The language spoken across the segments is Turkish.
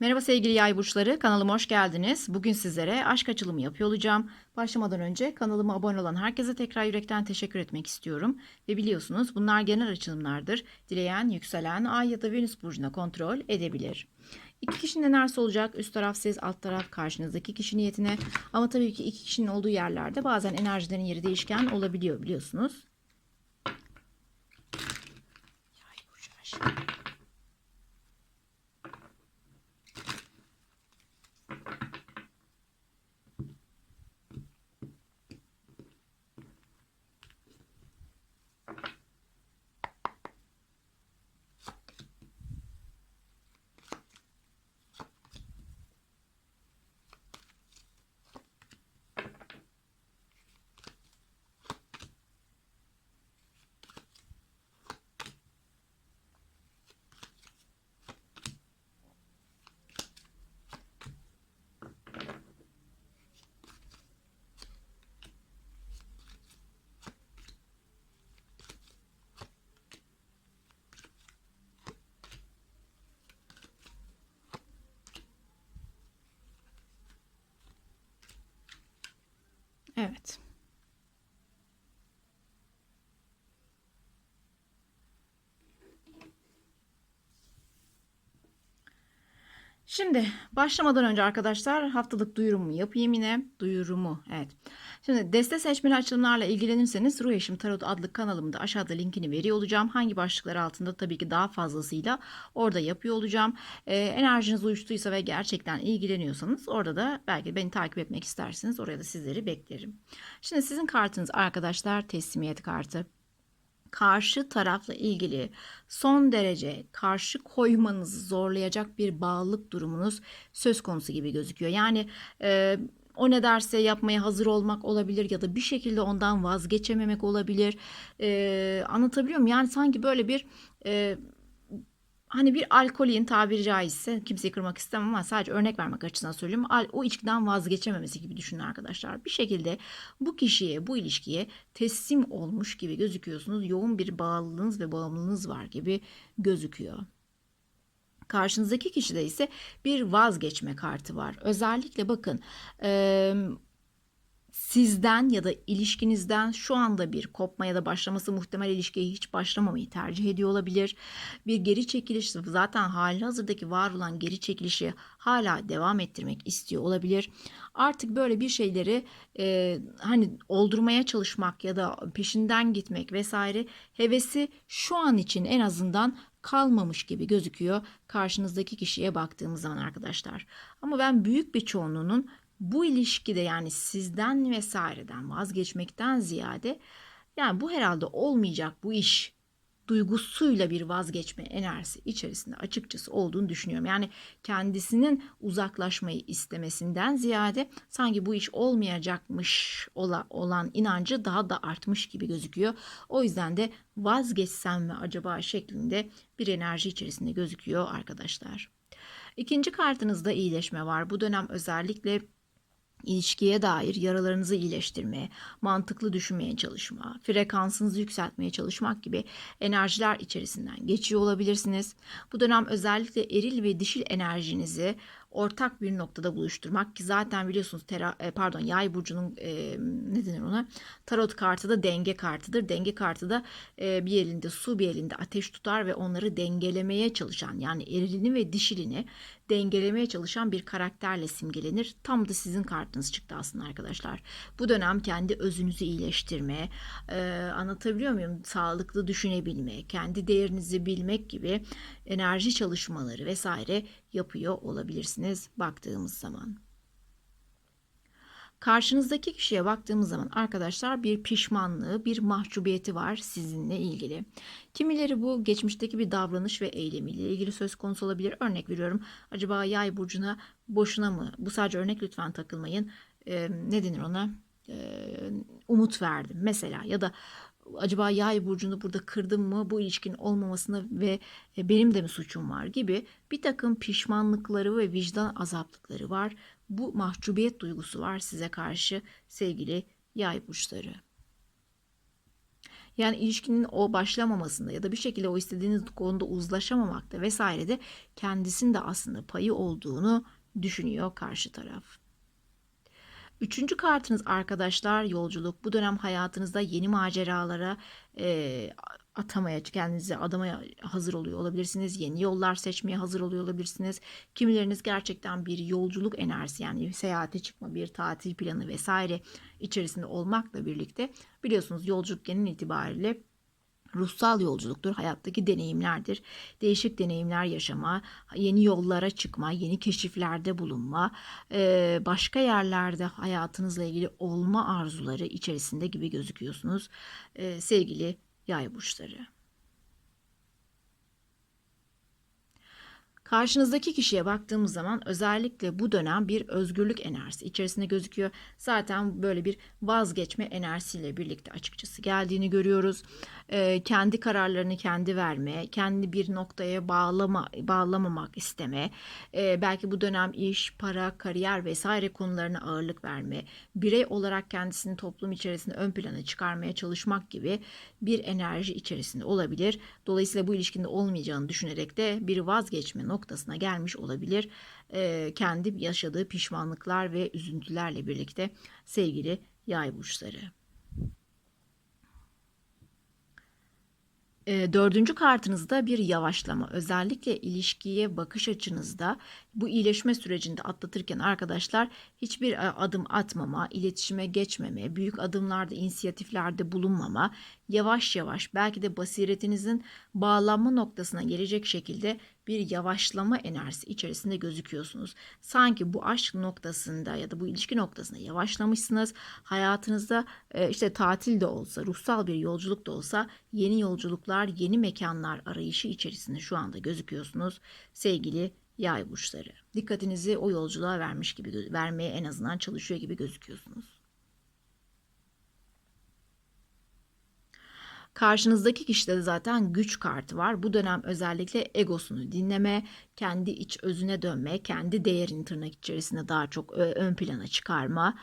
Merhaba sevgili yay burçları, kanalıma hoş geldiniz. Bugün sizlere aşk açılımı yapıyor olacağım. Başlamadan önce kanalıma abone olan herkese tekrar yürekten teşekkür etmek istiyorum. Ve biliyorsunuz bunlar genel açılımlardır. Dileyen, yükselen, ay ya da venüs burcuna kontrol edebilir. İki kişinin enerjisi olacak. Üst taraf siz, alt taraf karşınızdaki kişi niyetine. Ama tabii ki iki kişinin olduğu yerlerde bazen enerjilerin yeri değişken olabiliyor biliyorsunuz. Yay burcu aşk. Evet. Şimdi başlamadan önce arkadaşlar haftalık duyurumu yapayım yine. Duyurumu evet. Şimdi deste seçmeli açılımlarla ilgilenirseniz Ruh Eşim Tarot adlı kanalımda aşağıda linkini veriyor olacağım. Hangi başlıklar altında tabii ki daha fazlasıyla orada yapıyor olacağım. Ee, enerjiniz uyuştuysa ve gerçekten ilgileniyorsanız orada da belki beni takip etmek isterseniz oraya da sizleri beklerim. Şimdi sizin kartınız arkadaşlar teslimiyet kartı karşı tarafla ilgili son derece karşı koymanızı zorlayacak bir bağlılık durumunuz söz konusu gibi gözüküyor. Yani e, o ne derse yapmaya hazır olmak olabilir ya da bir şekilde ondan vazgeçememek olabilir. E, anlatabiliyor muyum? Yani sanki böyle bir e, hani bir alkolin tabiri caizse kimseyi kırmak istemem ama sadece örnek vermek açısından söylüyorum. O içkiden vazgeçememesi gibi düşünün arkadaşlar. Bir şekilde bu kişiye, bu ilişkiye teslim olmuş gibi gözüküyorsunuz. Yoğun bir bağlılığınız ve bağımlılığınız var gibi gözüküyor. Karşınızdaki kişide ise bir vazgeçme kartı var. Özellikle bakın e, sizden ya da ilişkinizden şu anda bir kopma ya da başlaması muhtemel ilişkiye hiç başlamamayı tercih ediyor olabilir. Bir geri çekiliş zaten hali hazırdaki var olan geri çekilişi hala devam ettirmek istiyor olabilir. Artık böyle bir şeyleri e, hani oldurmaya çalışmak ya da peşinden gitmek vesaire hevesi şu an için en azından kalmamış gibi gözüküyor karşınızdaki kişiye baktığımız zaman arkadaşlar. Ama ben büyük bir çoğunluğunun bu ilişkide yani sizden vesaireden vazgeçmekten ziyade yani bu herhalde olmayacak bu iş duygusuyla bir vazgeçme enerjisi içerisinde açıkçası olduğunu düşünüyorum. Yani kendisinin uzaklaşmayı istemesinden ziyade sanki bu iş olmayacakmış olan inancı daha da artmış gibi gözüküyor. O yüzden de vazgeçsem mi acaba şeklinde bir enerji içerisinde gözüküyor arkadaşlar. İkinci kartınızda iyileşme var. Bu dönem özellikle ilişkiye dair yaralarınızı iyileştirmeye, mantıklı düşünmeye çalışma, frekansınızı yükseltmeye çalışmak gibi enerjiler içerisinden geçiyor olabilirsiniz. Bu dönem özellikle eril ve dişil enerjinizi ortak bir noktada buluşturmak ki zaten biliyorsunuz tera, e, pardon yay burcunun e, ne denir ona tarot kartı da denge kartıdır. Denge kartı da e, bir elinde su bir elinde ateş tutar ve onları dengelemeye çalışan yani erilini ve dişilini dengelemeye çalışan bir karakterle simgelenir. Tam da sizin kartınız çıktı aslında arkadaşlar. Bu dönem kendi özünüzü iyileştirme, e, anlatabiliyor muyum? Sağlıklı düşünebilme, kendi değerinizi bilmek gibi enerji çalışmaları vesaire yapıyor olabilirsiniz baktığımız zaman. Karşınızdaki kişiye baktığımız zaman arkadaşlar bir pişmanlığı, bir mahcubiyeti var sizinle ilgili. Kimileri bu geçmişteki bir davranış ve eylemiyle ilgili söz konusu olabilir. Örnek veriyorum. Acaba yay burcuna boşuna mı? Bu sadece örnek lütfen takılmayın. Ee, ne denir ona? Ee, umut verdim mesela ya da acaba yay burcunu burada kırdım mı bu ilişkin olmamasına ve e, benim de mi suçum var gibi bir takım pişmanlıkları ve vicdan azaplıkları var. Bu mahcubiyet duygusu var size karşı sevgili yay burçları. Yani ilişkinin o başlamamasında ya da bir şekilde o istediğiniz konuda uzlaşamamakta vesaire de kendisinde aslında payı olduğunu düşünüyor karşı taraf. Üçüncü kartınız arkadaşlar yolculuk. Bu dönem hayatınızda yeni maceralara e, atamaya, kendinizi adamaya hazır oluyor olabilirsiniz. Yeni yollar seçmeye hazır oluyor olabilirsiniz. Kimileriniz gerçekten bir yolculuk enerjisi yani seyahate çıkma, bir tatil planı vesaire içerisinde olmakla birlikte biliyorsunuz yolculuk genel itibariyle ruhsal yolculuktur, hayattaki deneyimlerdir. Değişik deneyimler yaşama, yeni yollara çıkma, yeni keşiflerde bulunma, başka yerlerde hayatınızla ilgili olma arzuları içerisinde gibi gözüküyorsunuz sevgili yay burçları. Karşınızdaki kişiye baktığımız zaman özellikle bu dönem bir özgürlük enerjisi içerisinde gözüküyor. Zaten böyle bir vazgeçme enerjisiyle birlikte açıkçası geldiğini görüyoruz. Ee, kendi kararlarını kendi verme, kendi bir noktaya bağlama, bağlamamak isteme, ee, belki bu dönem iş, para, kariyer vesaire konularına ağırlık verme, birey olarak kendisini toplum içerisinde ön plana çıkarmaya çalışmak gibi bir enerji içerisinde olabilir. Dolayısıyla bu ilişkinde olmayacağını düşünerek de bir vazgeçme noktasına gelmiş olabilir. Ee, kendi yaşadığı pişmanlıklar ve üzüntülerle birlikte sevgili yay burçları. E, dördüncü kartınızda bir yavaşlama. Özellikle ilişkiye bakış açınızda bu iyileşme sürecinde atlatırken arkadaşlar hiçbir e, adım atmama, iletişime geçmeme, büyük adımlarda, inisiyatiflerde bulunmama, yavaş yavaş belki de basiretinizin bağlanma noktasına gelecek şekilde bir yavaşlama enerjisi içerisinde gözüküyorsunuz. Sanki bu aşk noktasında ya da bu ilişki noktasında yavaşlamışsınız. Hayatınızda e, işte tatil de olsa, ruhsal bir yolculuk da olsa yeni yolculuklar, yeni mekanlar arayışı içerisinde şu anda gözüküyorsunuz sevgili yay burçları. Dikkatinizi o yolculuğa vermiş gibi vermeye en azından çalışıyor gibi gözüküyorsunuz. Karşınızdaki kişide de zaten güç kartı var. Bu dönem özellikle egosunu dinleme, kendi iç özüne dönme, kendi değerini tırnak içerisinde daha çok ön plana çıkarma,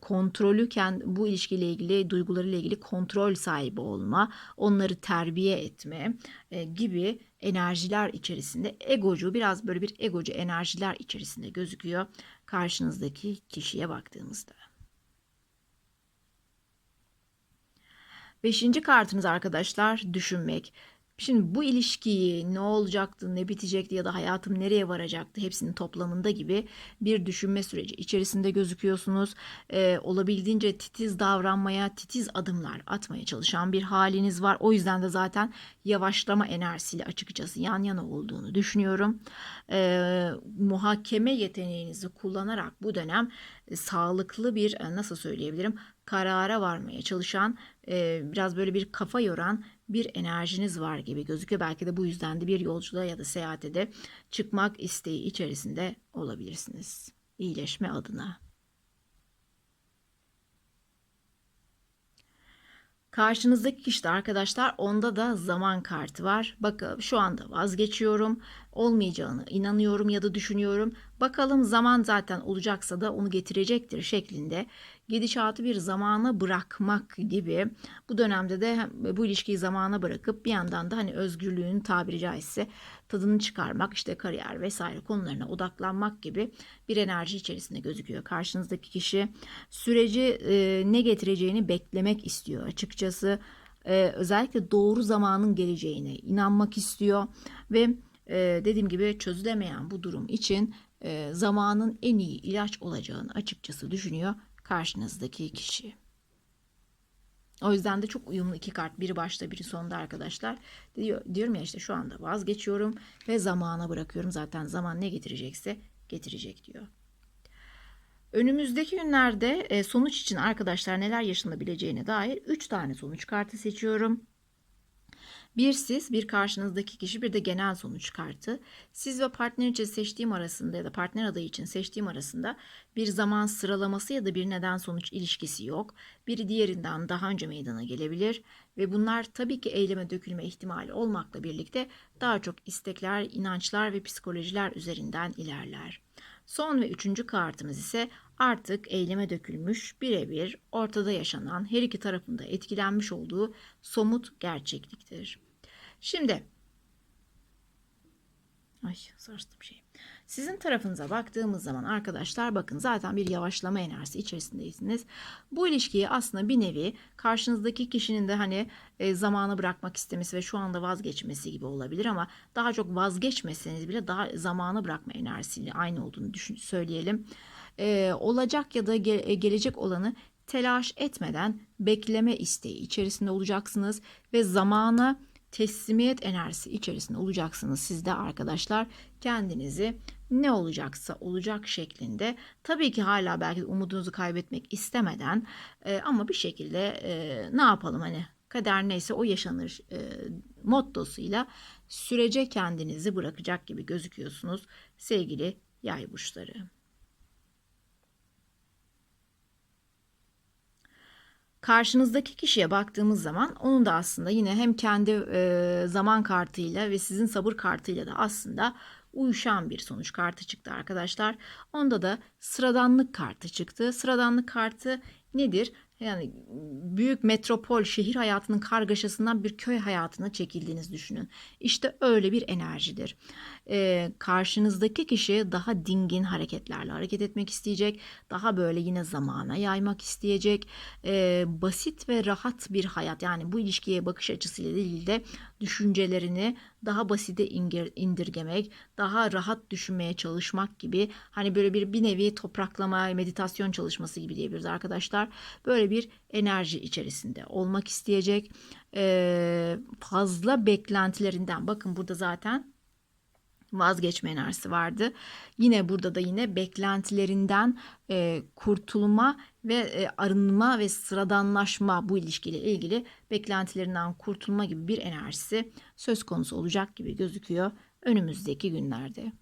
kontrolü bu ilişkiyle ilgili duygularıyla ilgili kontrol sahibi olma, onları terbiye etme gibi enerjiler içerisinde egocu biraz böyle bir egocu enerjiler içerisinde gözüküyor karşınızdaki kişiye baktığımızda. Beşinci kartınız arkadaşlar düşünmek. Şimdi bu ilişkiyi ne olacaktı, ne bitecekti ya da hayatım nereye varacaktı hepsinin toplamında gibi bir düşünme süreci içerisinde gözüküyorsunuz. Ee, olabildiğince titiz davranmaya, titiz adımlar atmaya çalışan bir haliniz var. O yüzden de zaten yavaşlama enerjisiyle açıkçası yan yana olduğunu düşünüyorum. Ee, muhakeme yeteneğinizi kullanarak bu dönem e, sağlıklı bir e, nasıl söyleyebilirim karara varmaya çalışan e, biraz böyle bir kafa yoran bir enerjiniz var gibi gözüküyor. Belki de bu yüzden de bir yolculuğa ya da seyahate de çıkmak isteği içerisinde olabilirsiniz. İyileşme adına. Karşınızdaki kişide arkadaşlar onda da zaman kartı var. Bakın şu anda vazgeçiyorum. Olmayacağını inanıyorum ya da düşünüyorum. Bakalım zaman zaten olacaksa da onu getirecektir şeklinde gidişatı bir zamana bırakmak gibi bu dönemde de bu ilişkiyi zamana bırakıp bir yandan da hani özgürlüğün tabiri caizse tadını çıkarmak işte kariyer vesaire konularına odaklanmak gibi bir enerji içerisinde gözüküyor. Karşınızdaki kişi süreci e, ne getireceğini beklemek istiyor açıkçası. E, özellikle doğru zamanın geleceğine inanmak istiyor ve e, dediğim gibi çözülemeyen bu durum için e, zamanın en iyi ilaç olacağını açıkçası düşünüyor karşınızdaki kişi. O yüzden de çok uyumlu iki kart. Biri başta biri sonda arkadaşlar. Diyor, diyorum ya işte şu anda vazgeçiyorum ve zamana bırakıyorum. Zaten zaman ne getirecekse getirecek diyor. Önümüzdeki günlerde e, sonuç için arkadaşlar neler yaşanabileceğine dair 3 tane sonuç kartı seçiyorum. Bir siz, bir karşınızdaki kişi, bir de genel sonuç kartı. Siz ve partner için seçtiğim arasında ya da partner adayı için seçtiğim arasında bir zaman sıralaması ya da bir neden sonuç ilişkisi yok. Biri diğerinden daha önce meydana gelebilir ve bunlar tabii ki eyleme dökülme ihtimali olmakla birlikte daha çok istekler, inançlar ve psikolojiler üzerinden ilerler. Son ve üçüncü kartımız ise artık eyleme dökülmüş, birebir ortada yaşanan her iki tarafında etkilenmiş olduğu somut gerçekliktir. Şimdi Ay sarstım şey. Sizin tarafınıza baktığımız zaman arkadaşlar bakın zaten bir yavaşlama enerjisi içerisindeysiniz. Bu ilişkiyi aslında bir nevi karşınızdaki kişinin de hani e, zamanı bırakmak istemesi ve şu anda vazgeçmesi gibi olabilir ama daha çok vazgeçmeseniz bile daha zamanı bırakma enerjisiyle aynı olduğunu düşün, söyleyelim. E, olacak ya da ge- e, gelecek olanı telaş etmeden bekleme isteği içerisinde olacaksınız ve zamana teslimiyet enerjisi içerisinde olacaksınız siz de arkadaşlar. Kendinizi ne olacaksa olacak şeklinde tabii ki hala belki umudunuzu kaybetmek istemeden e, ama bir şekilde e, ne yapalım hani kader neyse o yaşanır e, mottosuyla sürece kendinizi bırakacak gibi gözüküyorsunuz sevgili yay burçları. Karşınızdaki kişiye baktığımız zaman onun da aslında yine hem kendi e, zaman kartıyla ve sizin sabır kartıyla da aslında uyuşan bir sonuç kartı çıktı arkadaşlar. Onda da sıradanlık kartı çıktı. Sıradanlık kartı nedir? Yani büyük metropol şehir hayatının kargaşasından bir köy hayatına çekildiğinizi düşünün. İşte öyle bir enerjidir. Ee, karşınızdaki kişi daha dingin hareketlerle hareket etmek isteyecek. Daha böyle yine zamana yaymak isteyecek. Ee, basit ve rahat bir hayat yani bu ilişkiye bakış açısıyla değil de düşüncelerini daha basite indirgemek, daha rahat düşünmeye çalışmak gibi hani böyle bir bir nevi topraklama, meditasyon çalışması gibi diyebiliriz arkadaşlar. Böyle bir enerji içerisinde olmak isteyecek. Ee, fazla beklentilerinden bakın burada zaten vazgeçme enerjisi vardı. Yine burada da yine beklentilerinden e, kurtulma ve e, arınma ve sıradanlaşma bu ilişkiyle ilgili beklentilerinden kurtulma gibi bir enerjisi söz konusu olacak gibi gözüküyor önümüzdeki günlerde.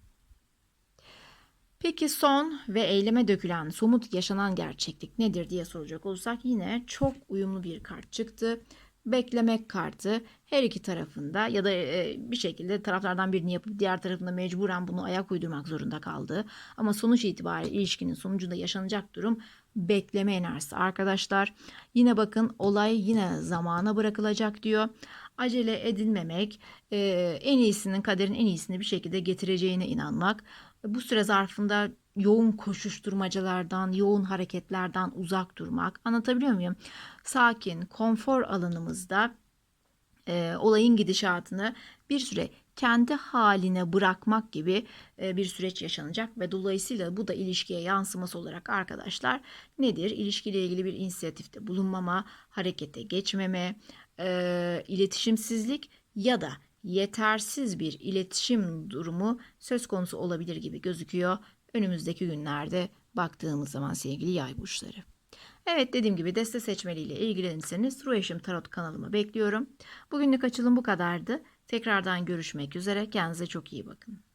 Peki son ve eyleme dökülen somut yaşanan gerçeklik nedir diye soracak olursak yine çok uyumlu bir kart çıktı beklemek kartı her iki tarafında ya da e, bir şekilde taraflardan birini yapıp diğer tarafında mecburen bunu ayak uydurmak zorunda kaldı. Ama sonuç itibariyle ilişkinin sonucunda yaşanacak durum bekleme enerjisi. Arkadaşlar yine bakın olay yine zamana bırakılacak diyor. Acele edilmemek, e, en iyisinin kaderin en iyisini bir şekilde getireceğine inanmak. Bu süre zarfında yoğun koşuşturmacalardan, yoğun hareketlerden uzak durmak. Anlatabiliyor muyum? Sakin, konfor alanımızda e, olayın gidişatını bir süre kendi haline bırakmak gibi e, bir süreç yaşanacak ve dolayısıyla bu da ilişkiye yansıması olarak arkadaşlar nedir? İlişkiyle ilgili bir inisiyatifte bulunmama, harekete geçmeme, e, iletişimsizlik ya da yetersiz bir iletişim durumu söz konusu olabilir gibi gözüküyor önümüzdeki günlerde baktığımız zaman sevgili yay burçları. Evet dediğim gibi deste seçmeliyle ilgilenirseniz Ruh Eşim Tarot kanalımı bekliyorum. Bugünlük açılım bu kadardı. Tekrardan görüşmek üzere. Kendinize çok iyi bakın.